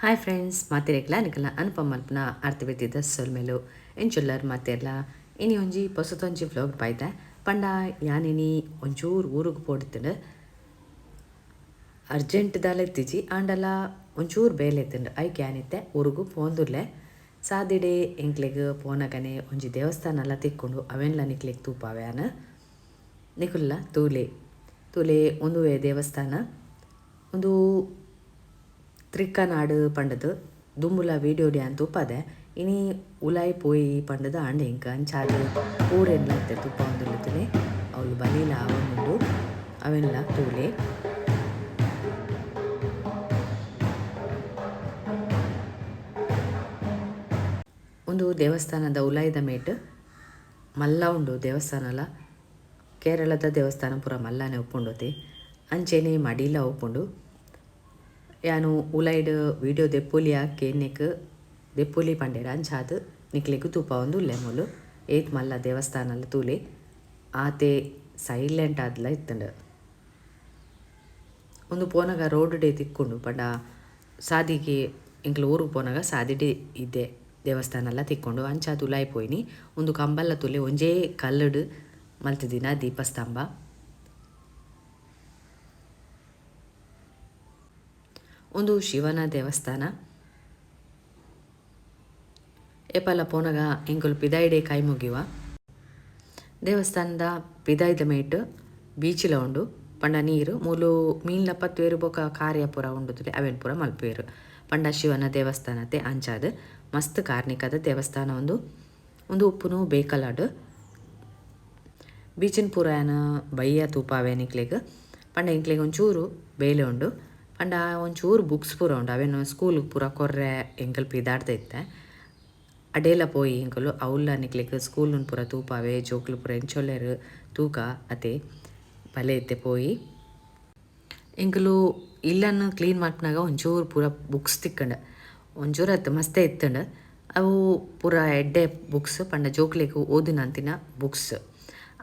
Hi friends ಮಾತಿರೆಗ್ಲ ನಿಕಲ ಅನುಪಮ, ಅಲ್ಪನ ಅರ್ಥ ಬಿದ್ದಿದ್ದ ಸೊಲ್ಮೆಲು ಎಂಚೊಲ್ಲರ್ ಮಾತೆರ್ಲ ಇನಿ ಒಂಜಿ ಪೊಸತೊಂಜಿ ವ್ಲಾಗ್ ಪಾಯ್ದೆ ಪಂಡ ಯಾನಿನಿ ಒಂಚೂರು ಊರಿಗೆ ಪೋಡ್ತಿಂಡು ಅರ್ಜೆಂಟ್ ದಾಲೆತ್ತಿಜಿ ಆಂಡಲ ಒಂಚೂರು ಬೇಲೆ ಎತ್ತುಂಡು. ಐಕೆ ಯಾನಿತ್ತೆ ಊರುಗು ಪೋಂದುರ್ಲೆ ಸಾದಿಡೆ ಎಂಕ್ಲೆಗ್ ಪೋನಗನೆ ಒಂಜಿ ದೇವಸ್ಥಾನ ಎಲ್ಲ ತಿಕ್ಕೊಂಡು. ಅವೆನ್ಲ ನಿಕ್ಲೆಗ್ ತೂಪಾವ್ಯಾನ ನಿಕುಲ್ಲ ತೂಲೆ. ತೂಲೆ ಒಂದು ದೇವಸ್ಥಾನ. ಒಂದು ಪಂಡದು ದುಂಬುಲ ವೀಡಿಯೋ ഞാൻ ತುಪ್ಪದೆ. ಇನಿ ಉಲಾಯಿ ಪೋಯಿ ಪಂಡದ ಆಂಡ ಇಂಕ ಅಂಚಾದ ಊರೆನ್ಲ ಇತ್ತೆ ತುಪ್ಪ ಒಂದುಲ್ಲತನೆ ಅವಳು ಬಲೀಲ ಅವನುಂಡು ಅವೆಲ್ಲ ತೂಲೆ. ಒಂದು ದೇವಸ್ಥಾನದ ಉಲಾಯಿದ ಮೇಟ್. ಮಲ್ಲ ಉಂಡು ದೇವಸ್ಥಾನಲ. ಕೇರಳದ ದೇವಸ್ಥಾನ ಪೂರ ಮಲ್ಲನೆ ಒಪ್ಪಂಡೋತಿ. ಅಂಚೆನೆ ಮಡಿಲ ಉಪ್ಪುಂಡು ಯಾನು ಉಲೈಡ್ ದೆಪ್ಪುಲಿ ಹಾಕಿ ನೆಕ್ ದೆಪ್ಪುಲಿ ಪಂಡೇರ ಅಂಚಾದ್ ನಿಕ್ಲೆಗ್ ತೂಪ ಒಂದು ಉಲ್ಲೆ ಮೂಲು ಏತ್ ಮಲ್ಲ ದೇವಸ್ಥಾನಲ ತೂಲೆ ಆತೆ ಸೈಲೆಂಟ್ ಆದ್ಲ ಇತ್ತಂಡು ಒಂದು ಪೋನಾಗ ರೋಡ್ ಡೇ ತಿಕ್ಕೊಂಡು ಪಂಡ ಸಾದಿಗೆ ಇಂಕ್ಲ ಊರಿಗೆ ಪೋನಾಗ ಸಾದಿ ಡೇ ಇದ್ದೆ ದೇವಸ್ಥಾನ ಎಲ್ಲ ತಿಕ್ಕೊಂಡು ಅಂಚ ಉಲಾಯಿ ಪೋಯ್ನಿ ಒಂದು ಕಂಬಲ್ಲ ತುಲೆ ಒಂಜೇ ಕಲ್ಲಡು ಮಲ್ತಿದಿನ ದೀಪಸ್ತಂಭ ಒಂದು ಶಿವನ ದೇವಸ್ಥಾನ. ಏಪಲ ಪೋನಗ ಎಂಕುಲು ಪಿದಾಯಿಡೆ ಕೈ ಮುಗಿವ. ದೇವಸ್ಥಾನದ ಪಿದಾಯ್ದ ಮೇಟ್ ಬೀಚಿಲ ಉಂಡು. ಪಂಡ ನೀರು, ಮೂಲು ಮೀನ್ಲ ಪತ್ವೇರು ಬೊಕ ಕಾರ್ಯ ಪೂರ ಉಂಡು ಅವೆನ್ ಪೂರ ಮಲ್ಪೇರು ಪಂಡ ಶಿವನ ದೇವಸ್ಥಾನತೆ ಅಂಚಾದ್ ಮಸ್ತ್ ಕಾರ್ಣಿಕದ ದೇವಸ್ಥಾನ ಒಂದು. ಒಂದು ಉಪ್ಪುನು ಬೇಕಲಾಡು. ಬೀಚಿನ ಪೂರ ಏನ ಬಯ್ಯ ತೂಪಾವೆ ನಿಕ್ಲೆಗ್. ಪಂಡ ಇಂಕ್ಲೆಗ್ ಒಂಚೂರು ಬೇಲೆ ಉಂಡು. ಪಂಡ ಒಂಚೂರು ಬುಕ್ಸ್ ಪೂರ ಉಂಡು. ಅವೇನು ಸ್ಕೂಲ್ಗೆ ಪೂರ ಕೊರ್ರೆ ಎಂಕಲ್ ಇತ್ತೆ. ಅಡೇಲ ಪೋಯಿ ಎಂಕಲು ಅವ್ಲ ನಿಕ್ಲೆಗ್ ಸ್ಕೂಲ್ ಪೂರ ತೂಪಾವೆ, ಜೋಕ್ಲು ಪೂರ ಎಂಚೊಲ್ಲೆರ್ ತೂಕ ಅತೆ ಬಲೆ ಇತ್ತೆ ಪೋಯಿ. ಎಂಕಲು ಇಲ್ಲನ್ನು ಕ್ಲೀನ್ ಮಾಡ್ಪನಾಗ ಒಂಚೂರು ಪೂರ ಬುಕ್ಸ್ ತಿಕ್ಕಂಡ. ಒಂಚೂರು ಅತ್ತು ಮಸ್ತೆ ಇತ್ತಂಡು. ಅವು ಪೂರ ಎಡ್ಡೆ ಬುಕ್ಸ್ ಪಂಡ ಜೋಕ್ಲೆಗ್ ಓದಿನಂತಿನ ಬುಕ್ಸ್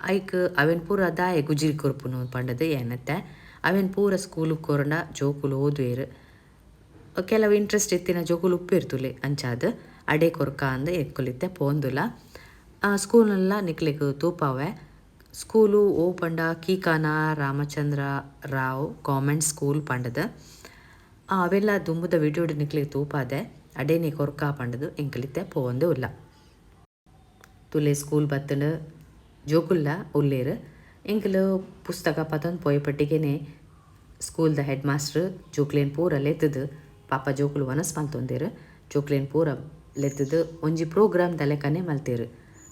ಐಕ್ ಅವೇನು ಪೂರ ದಾಯೆ ಗುಜಿರಿ ಕೊರ್ಪುನು ಪಂಡದು ಏನತ್ತೆ? ಅವೆನ್ ಪೂರ ಸ್ಕೂಲಿಗೆ ಕೊರಂಡ ಜೋಕುಲು ಓದುವೆರ್ ಕೆಲವು ಇಂಟ್ರೆಸ್ಟ್ ಇತ್ತಿನ ಜೋಕುಲು ಉಪ್ಪಿರ್ತುಲೆ ಅಂಚಾದ್. ಅಡೆ ಕೊರ್ಕ ಅಂದ್ ಎಕ್ಕುಲಿತ್ತೆ, ಪೋಂದುಲ. ಸ್ಕೂಲ್ನೆಲ್ಲ ನಿಕ್ಲೆಗ್ ತೂಪಾವೆ. ಸ್ಕೂಲು ಓ ಪಂಡ ಕೀಕಾನ, ರಾಮಚಂದ್ರ ರಾವ್ ಗೌರ್ಮೆಂಟ್ ಸ್ಕೂಲ್ ಪಂಡದು. ಅವೆಲ್ಲ ದುಂಬುದ ವಿಡಿಯೋಡ್ ನಿಕ್ಲೆಗ್ ತೂಪಾದೆ. ಅಡೇನೆ ಕೊರ್ಕ ಪಂಡದು ಎಂಕಲಿತ್ತೆ ಪೋಂದು ಉಲ್ಲ ತುಲೆ ಸ್ಕೂಲ್ ಬತ್ತಂಡು ಜೋಕುಲ್ಲ ಉಲ್ಲೇರು. എങ്കിൽ ಪುಸ್ತಕ ಪತೊಂದು ಪೋಯಪಟ್ಟಿಗೆನೆ ಸ್ಕೂಲ್ದ ಹೆಡ್ ಮಾಸ್ಟ್ರ್ ಜೋಕ್ಲೇನ್ ಪೂರ ಲೆತ್ತದು ಪಾಪ ಜೋಕುಲು ವನಸ್ ಮಲ್ತೊಂದೇರು ಜೋಕ್ಲೇನ್ ಪೂರ ಲೆತ್ತದು ಒಂಜಿ ಪ್ರೋಗ್ರಾಮ್ ದಲೆಕನೆ ಮಲ್ತೇರು.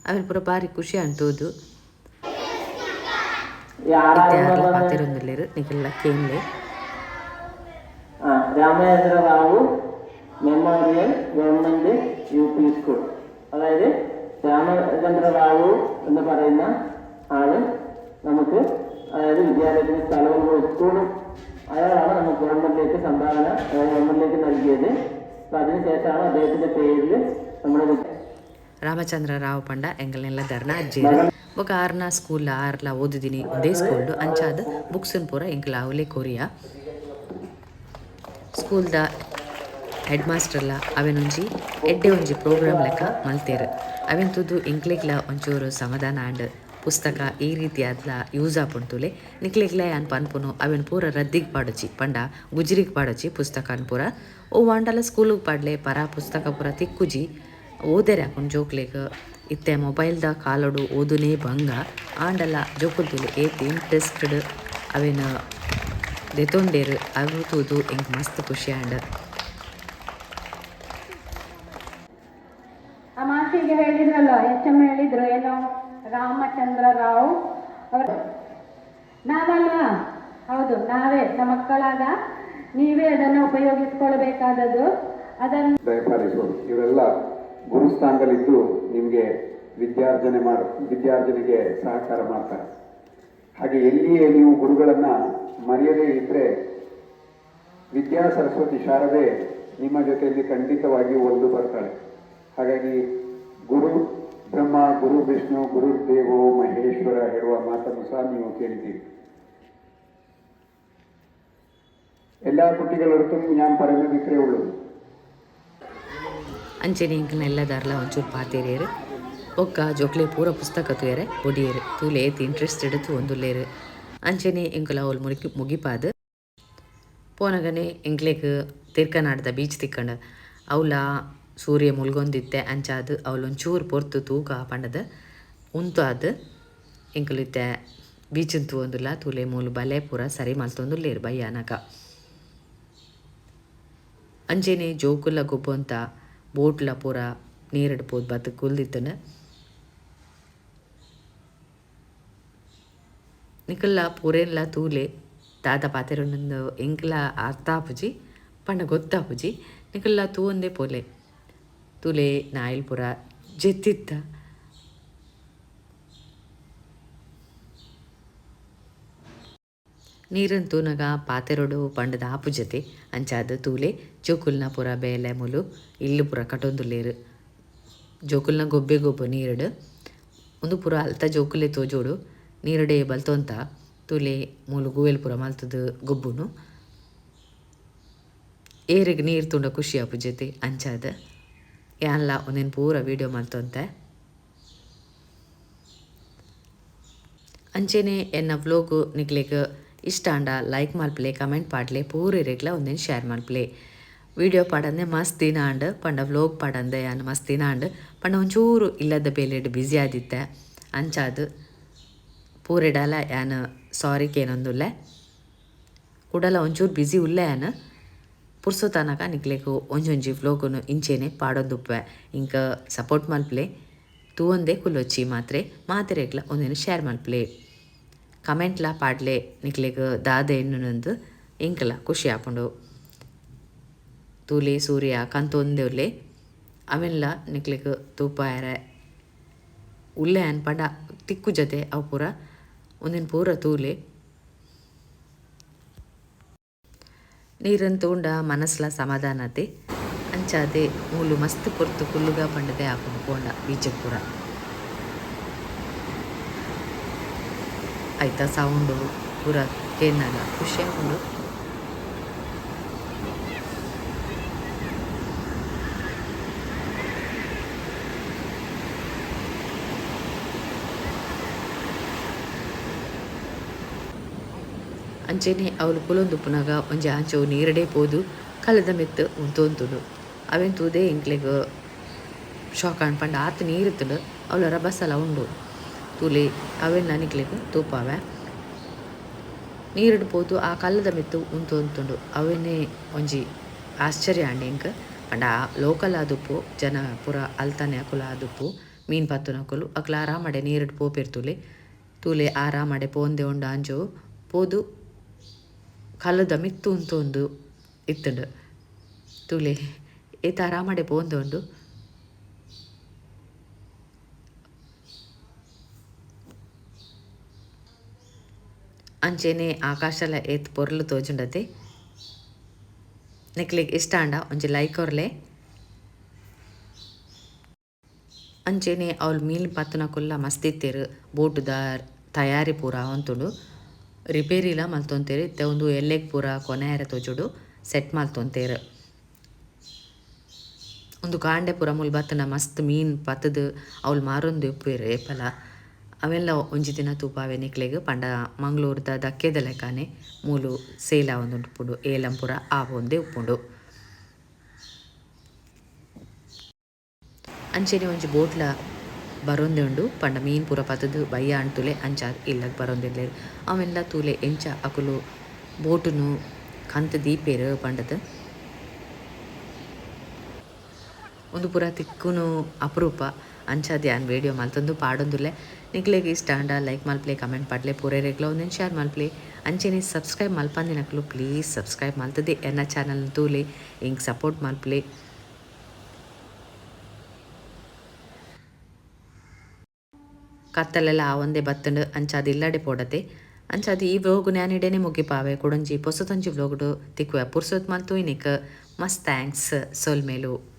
ಅವನು ಪೂರ ಭಾರಿ ಖುಷಿ ಅಂತೋದು ಪಾತಿರೊಂದಿಲ್ಲೇರು. ನಿಗೆಲ್ಲ ಕೇಂದ್ಲೆ Ramendra Rao memorial government U P school അതായത് രാമചന്ദ്ര റാവു എന്ന് പറയുന്ന നമുക്ക് അതായത് വിദ്യാലയത്തിന് സ്ഥലവും സ്കൂളും അയാളാണ് നമുക്ക് ഗവൺമെന്റിലേക്ക് സംഭാവന അതായത് ഗവൺമെന്റിലേക്ക് നൽകിയത് അപ്പൊ അതിനുശേഷമാണ് അദ്ദേഹത്തിന്റെ പേരിൽ നമ്മുടെ വിദ്യ- ರಾಮಚಂದ್ರ ರಾವ್ ಪಂಡ ಎಂಗಲ್ನೆಲ್ಲ ಧರ್ನ ಅಜ್ಜೇರು ಬೊಕ ಆರ್ನ ಸ್ಕೂಲ್ ಆರ್ಲ ಓದಿದಿನಿ ಒಂದೇ ಸ್ಕೂಲ್ಡು ಅಂಚಾದ ಬುಕ್ಸನ್ ಪೂರ ಎಂಕಲ ಅವಲೆ ಕೊರಿಯ ಸ್ಕೂಲ್ದ ಹೆಡ್ ಮಾಸ್ಟರ್ಲ ಅವೆನೊಂಜಿ ಎಡ್ಡೆ ಒಂಜಿ ಪ್ರೋಗ್ರಾಮ್ ಲೆಕ್ಕ ಮಲ್ತೇರು ಅವೆನ್ ತುದು ಇಂಕ್ಲೆಗ್ಲ ಒಂಚೂರು ಸಮಾಧಾನ ಆಂಡ್ ಪುಸ್ತಕ ಈ ರೀತಿ ಅದ್ಲ ಯೂಸ್ ಆಪುಂತುಲೆ ನಿಕ್ಲೆಗ್ಲೆ ಯಾನ್ ಪನ್ಪುನು, ಅವೆನ್ ಪೂರ ರದ್ದಿಗ್ ಪಾಡಚಿ, ಪಂಡ ಗುಜ್ರಿಗ್ ಪಾಡೊಚಿ ಪುಸ್ತಕನ್ ಪೂರ. ಓ ವಾಂಡಲ ಸ್ಕೂಲಿಗೆ ಪಾಡ್ಲೆ, ಪರ ಪುಸ್ತಕ ಪೂರ ತಿಕ್ಕುಜಿ. ಓದೇರೆ ಹಾಕೊಂಡು ಜೋಕ್ಲೆಗ್, ಇತ್ತೆ ಮೊಬೈಲ್ದ ಕಾಲಡು ಓದುನೇ ಭಂಗ. ಆಂಡಲ ಜೋಕುಲ್ತುಲೆ ಏತಿ ಇಂಟ್ರೆಸ್ಟೆಡ್ ಅವೇನು ದೆತೊಂಡೇರು ಅವು ತೂದು ಎಂಕ್ ಮಸ್ತ್ ಖುಷಿ ಆಂಡ್. ಆ ಮಾತಿಗೆ ಹೇಳಿದ್ರಲ್ಲ, ಎಚ್ ಎಂ ಹೇಳಿದ್ರು, ಏನು ರಾಮಚಂದ್ರ ರಾವ್ ಅವರು ನಾವಲ್ಲ? ಹೌದು, ನಾವೇ, ನಮ್ಮ ಮಕ್ಕಳಾದ ನೀವೇ ಅದನ್ನು ಉಪಯೋಗಿಸ್ಕೊಳ್ಬೇಕಾದದ್ದು. ಅದನ್ನು ದಯಪಾಲಿಸೋದು ಇವರೆಲ್ಲ ಗುರುಸ್ಥಾನದಲ್ಲಿದ್ದು ನಿಮಗೆ ವಿದ್ಯಾರ್ಜನೆ ಮಾಡ, ವಿದ್ಯಾರ್ಜನೆಗೆ ಸಹಕಾರ ಮಾಡ್ತಾರೆ. ಹಾಗೆ ಎಲ್ಲಿಯೇ ನೀವು ಗುರುಗಳನ್ನ ಮರೆಯದೇ ಇದ್ದರೆ ವಿದ್ಯಾ ಸರಸ್ವತಿ ಶಾರದೆ ನಿಮ್ಮ ಜೊತೆಯಲ್ಲಿ ಖಂಡಿತವಾಗಿ ಒಂದು ಬರ್ತಾಳೆ. ಹಾಗಾಗಿ ಗುರು ಬ್ರಹ್ಮ ಗುರು ವಿಷ್ಣು ಗುರು ದೇವೋ ಮಹೇಶ್ವರ ಹೇಳುವ ಮಾತನ್ನು ಸಹ ನೀವು ಕೇಳಿದ್ದೀರಿ എല്ലാ കുട്ടികളടുത്തും ഞാൻ പറയുന്നത് ഇത്രയേ ഉള്ളൂ ಅಂಚೆನೆ ಇಂಕಲ್ನೆಲ್ಲ ದಾರ್ಲ ಒಂಚೂರು ಪಾತೆರೇರು ಒಕ್ಕ ಜೋಕ್ಲೆ ಪೂರ ಪುಸ್ತಕ ತೂಯರೆ ಒಡಿಯರು ತೂಲೆ ಏತ್ ಇಂಟ್ರೆಸ್ಟೆಡ್ ತು ಒಂದುಲ್ಲೇರು ಅಂಚೆನೆ ಇಂಕುಲ ಅವಳು ಮುಗಿ ಮುಗಿಪಾದು ಪೋನಗನೆ ಎಂಕ್ಲೆಗ್ ತಿರ್ಕನಾಡ್ದ ಬೀಚ್ ತಿಕ್ಕಂಡು ಅವಳ ಸೂರ್ಯ ಮುಲ್ಗೊಂದಿತ್ತೆ ಅಂಚಾದು ಅವಳು ಒಂಚೂರು ಪೊರ್ತು ತೂಕ ಪಂಡದ. ಉಂತು ಅದು ಎಂಕುಲಿತ್ತೆ ಬೀಚಿನ ತೂವೊಂದುಲ್ಲ ತೂಲೆ ಮೂಲು ಬಲೆ ಪೂರ ಸರಿ ಮಲ್ತೊಂದುಲ್ಲೇರು ಬಯ್ಯಾನಕ ಅಂಚೆನೆ ಜೋಕುಲ್ಲ ಗೊಬ್ಬೊಂತ ಬೋಟ್ಲ ಪೂರ ನೀರಿಡ್ಬೋದು ಬತ್ತು ಕುಲ್ದಿತ್ತನ. ನಿಕಲ್ಲ ಪೂರೆಲ್ಲ ತೂಲೆ ತಾತ ಪಾತೆರೊಂದು ಎಂಕ್ಲ ಅರ್ಥ ಪಂಡ ಗೊತ್ತಾಪುಜಿ ನಿಕಲ್ಲ ತೂವೊಂದೇ ಪೋಲೆ. ತೂಲೆ ನಾಯಿಲ್ ಪೂರ ಜೆತ್ತಿತ್ತ ನೀರನ್ ತೂನಗ ಪಾತೆರೊಡು ಪಂಡದ ಆಪು ಜೊತೆ, ಅಂಚಾದ ತೂಲೆ ಜೋಕುಲ್ನ ಪುರ ಬೇಲೆ ಮುಲು ಇಲ್ಲು ಪೂರ ಕಟೊಂದುಲ್ಲೇರು, ಜೋಕುಲ್ನ ಗೊಬ್ಬೆ ಗೊಬ್ಬು ನೀರಡು, ಒಂದು ಪುರ ಅಲ್ತ ಜೋಕುಲೆ ತೋಜೋಡು, ನೀರಡೆ ಬಲ್ತೊಂತ ತೂಲೆ ಮೂಲು ಗೂವೆಲ್ ಪುರ ಮಲ್ತದ ಗೊಬ್ಬುನು. ಏರಿಗೆ ನೀರು ತುಂಡ ಖುಷಿ ಆಪು ಜೊತೆ, ಅಂಚಾದ ಯಾನ್ಲ ಒಂದೇನು ಪೂರ ವೀಡಿಯೋ ಮಲ್ತೊಂತೆ ಅಂಚೆನೆ ಎನ್ನ ವ್ಲೋಗು ನಿಕ್ಲೆಗ್ ಇಷ್ಟ ಅಂಡ ಲೈಕ್ ಮಲ್ಪಲೆ ಕಮೆಂಟ್ ಪಾಡ್ಲೆ ಪೂರ ಇರೆಗ್ಲ ಒಂದೇನು ಶೇರ್ ಮಲ್ಪಲೆ ವೀಡಿಯೋ ಪಾಡಂದೆ ಮಸ್ತ್ ದಿನ ಅಂಡ್, ಪಂಡ ವ್ಲೋಗ್ ಪಾಡಂದೆ ಅನ್ನ ಮಸ್ತ್ ದಿನ ಅಂಡ್, ಪಂಡ ಒಂಚೂರು ಇಲ್ಲದ ಬೇಲೆಡ್ ಬ್ಯುಸಿ ಆದಿತ್ತೆ. ಅಂಚಾದು ಪೂರಿಡಲ್ಲ ಯಾನ್ ಸಾರಿ ಕೇನೊಂದುಲ್ಲೆ. ಕೂಡಲ್ಲ ಒಂಚೂರು ಬ್ಯುಸಿ ಉಲ್ಲೆ ಯಾನ್ ಪುರ್ಸು ತನಕ ನಿಕ್ಲೆಗು ಒಂಜೊಂಜಿ ವ್ಲೋಗುನು ಇಂಚೆನೆ ಪಾಡೊಂದುಪ್ಪೆ. ಇಂಕ ಸಪೋರ್ಟ್ ಮಲ್ಪಲೆ, ತೂವೊಂದೇ ಕುಲ್ಲೊಚ್ಚಿ ಮಾತ್ರೆ ಮಾತೆರೆಗ್ಲ ಒಂದೇನು ಶೇರ್ ಮಲ್ಪಲೆ. ಕಮೆಂಟ್ಲ ಪಾಡ್ಲೆ ನಿಕ್ಲೆಗ್ ದಾದ ಎನ್ನುನೊಂದು ಇಂಕಲ ಖುಷಿ ಆಪುಂಡು. ತೂಲೆ, ಸೂರ್ಯ, ಕಂತೊಂದೆ ಉಲ್ಲೆ ಅವೆಲ್ಲ ನಿಕ್ಲೆಗ್ ತೂಪಾಯರ ಉಲ್ಲೆ ಅನ್ಪಡ ತಿಕ್ಕು ಜೊತೆ ಅವು ಪೂರ ಒಂದಿನ ಪೂರ ತೂಲೆ ನೀರನ್ ತೂಂಡ ಮನಸ್ಲ ಸಮಾಧಾನತೆ, ಅಂಚಾದೆ ಮೂಲು ಮಸ್ತ್ ಪೊರ್ತು ಕುಲ್ಲುಗ ಪಂಡದೆ ಆಪುಂಡು ಪೋಂಡ ಬೀಜ ಪೂರ ಆಯ್ತಾ, ಸೌಂಡು ಪೂರ ಕೇನಾಗ ಖುಷಿ ಆಪುಂಡು ಅಂಚೆನೆ ಅವಳು ಕುಲೊಂದುಪ್ಪುನಗ ಒಂಜಿ ಅಂಚವು ನೀರಡೆ ಪೋದು ಕಲದ ಮೆತ್ತು ಉಂತೋಂತುಡು ಅವೆನ್ ತೂದೆ ಇಂಕ್ಲೆಗ್ ಶಾಕ್ ಅನ್ಪಂಡ ಆತ ನೀರಿತ್ತುಂಡು ಅವಳು ರಬಸಲ ಉಂಡು. ತೂಲೆ ಅವೆನ್ ನಿಕ್ಲೆಗ್ ತೂಪಾವೆ. ನೀರಡು ಪೋದು, ಆ ಕಲ್ಲದ ಮೆತ್ತು ಉಂತೋಂತುಂಡು. ಅವೆನ್ನೇ ಒಂಜಿ ಆಶ್ಚರ್ಯ ಅಂಡೆ ಎಂಕ್ ಪಂಡ ಲೋಕಲ್ ಆದುಪ್ಪು, ಜನ ಪುರ ಅಲ್ತಾನೆ ಅಕುಲ ಆದುಪ್ಪು, ಮೀನ್ ಪತ್ತುನಕುಲು ಅಕ್ಲ ಆರಾಮಡೆ ನೀರಡು ಪೋಪೆರ್ ತೂಲೆ ಆರಾಮಡೆ ಪೋಂದೆ ಉಂಡು ಅಂಜೋ. ಪೋದು ಕಲ್ಲದ ಮಿತ್ತು ಉಂತೊಂದು ಇತ್ತುಂಡು. ತೂಲೆ ಏತ ಆರಾಮಡೆ ಪೋಂದೊಂಡು ಅಂಚೆನೆ ಆಕಾಶಲ ಏತ್ ಪೊರ್ಲು ತೋಜುಂಡತೆ. ನೆಕ್ಲೆಗ್ ಇಷ್ಟ ಅಂಡ, ಒಂಜಿ ಲೈಕ್ ಕೊರ್ಲೆ ಅಂಚೆನೆ ಅವ್ಲು ಮೀನ್ ಪತ್ತುನ ಕುಲ್ಲ ಮಸ್ತ್ ಇತ್ತೆರ್, ಬೋಟುದ ತಯಾರಿ ಪೂರ ಒಂತುಂಡು ರಿಪೇರಿಲ ಮಲ್ತೊಂತೇರಿ ಇತ್ತೆ ಒಂದು ಎಲ್ಲೆಗ್ ಪೂರ ಕೊನೆಯರೆ ತೋಜುಡು ಸೆಟ್ ಮಲ್ತೊಂತೆರ್. ಒಂದು ಕಾಂಡೆ ಪೂರ ಮುಲ್ಬತ್ತನ ಮಸ್ತ್ ಮೀನ್ ಪತ್ತದು ಅವ್ಲು ಮಾರೊಂದು ಉಪ್ಪುವೆರ್ ಏಪಲ. ಅವೆಲ್ಲ ಒಂಜಿ ದಿನ ತೂಪಾವೆ ನಿಕ್ಲೆಗ್ ಪಂಡ ಮಂಗ್ಳೂರ್ದ ದಕ್ಕೆದ ಲೆಕ್ಕನೆ ಮೂಲು ಸೇಲ ಒಂದು ಉಪ್ಪುಂಡು, ಏಲಂ ಪೂರ ಒಂದೇ ಉಪ್ಪುಂಡು. ಅಂಚೆನೆ ಒಂಜಿ ಬೋಟ್ಲ ಬರೊಂದೆ ಉಂಡು ಪಂಡ ಮೀನ್ ಪೂರ ಪತ್ತದು ಬಯ್ಯ ಅಂಟುಲೆ ಅಂಚಾದ್ ಇಲ್ಲಗ್ ಬರೊಂದಿಲ್ಲೆರ್ ಅವೆಲ್ಲ ತೂಲೆ ಎಂಚ ಅಕುಲು ಬೋಟುನು ಕಂತ್ ದೀಪೇರ್ ಪಂಡದ್ ಒಂದು ಪೂರ ತಿಕ್ಕುನು ಅಪರೂಪ ಅಂಚಾದ್ ಯಾನ್ ವಿಡಿಯೋ ಮಲ್ತೊಂದು ಪಾಡೊಂದುಲ್ಲೆ ನಿಕ್ಲೆಗ್ ಇಷ್ಟ ಅಂಡ ಲೈಕ್ ಮಲ್ಪ್ಲೆ ಕಮೆಂಟ್ ಪಾಡ್ಲೆ ಪೂರೆರೆಗ್ಲ ಒಂದೇನು ಶೇರ್ ಮಲ್ಪ್ಲೆ ಅಂಚೆನೆ ಸಬ್ಸ್ಕ್ರೈಬ್ ಮಲ್ಪಂದಿನಕ್ಲು ಪ್ಲೀಸ್ ಸಬ್ಸ್ಕ್ರೈಬ್ ಮಲ್ತದೆ ಎನ್ನ ಚಾನಲ್ನ ತೂಲೆ ಹಿಂಗೆ ಸಪೋರ್ಟ್ ಮಲ್ಪ್ಲೆ ಕತ್ತಲೆಲ್ಲ ಆ ಒಂದೇ ಬತ್ತಂಡು ഇല്ലാടെ ಪೋಡತೆ. ಅಂಚಾದ ಈ ವ್ಲೋಗು ನ್ಯಾನಿಡೆನೆ ಮುಗಿಪಾವೆ. ಕುಡೊಂಜಿ ಪೊಸತೊಂಜಿ ವ್ಲೋಗುಡು ತಿಕ್ಕುವೆ. ಪುರ್ಸೊತ್ ಮಲ್ತು ಇನಿಕ್ ಮಸ್ತ್ ಥ್ಯಾಂಕ್ಸ್ ಸೊಲ್ಮೇಲು